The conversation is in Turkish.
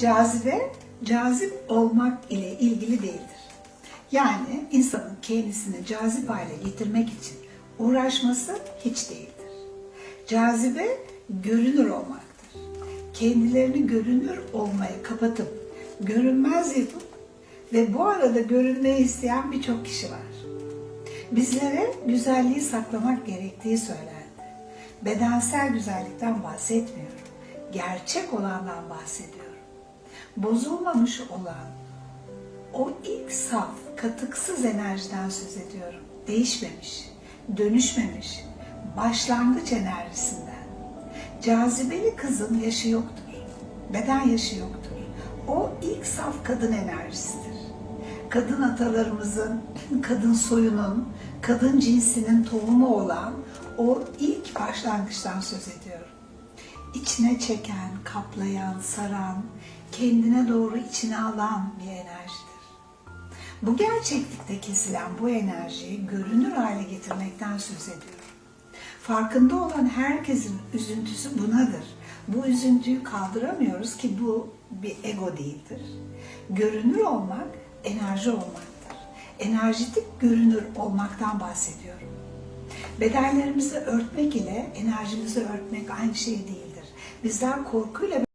Cazibe, cazip olmak ile ilgili değildir. Yani insanın kendisini cazip hale getirmek için uğraşması hiç değildir. Cazibe görünür olmaktır. Kendilerini görünür olmaya kapatıp, görünmez yapıp ve bu arada görünmeyi isteyen birçok kişi var. Bizlere güzelliği saklamak gerektiği söylendi. Bedensel güzellikten bahsetmiyorum. Gerçek olandan bahsediyorum. Bozulmamış olan o ilk saf, katıksız enerjiden söz ediyorum. Değişmemiş, dönüşmemiş, başlangıç enerjisinden. Cazibeli kızın yaşı yoktur. Beden yaşı yoktur. O ilk saf kadın enerjisidir. Kadın atalarımızın, kadın soyunun, kadın cinsinin tohumu olan o ilk başlangıçtan söz ediyorum. İçine çeken, kaplayan, saran, kendine doğru içine alan bir enerjidir. Bu gerçeklikte kesilen bu enerjiyi görünür hale getirmekten söz ediyorum. Farkında olan herkesin üzüntüsü bunadır. Bu üzüntüyü kaldıramıyoruz ki bu bir ego değildir. Görünür olmak enerji olmaktır. Enerjitik görünür olmaktan bahsediyorum. Bedenlerimizi örtmek ile enerjimizi örtmek aynı şey değildir. Bizler korkuyla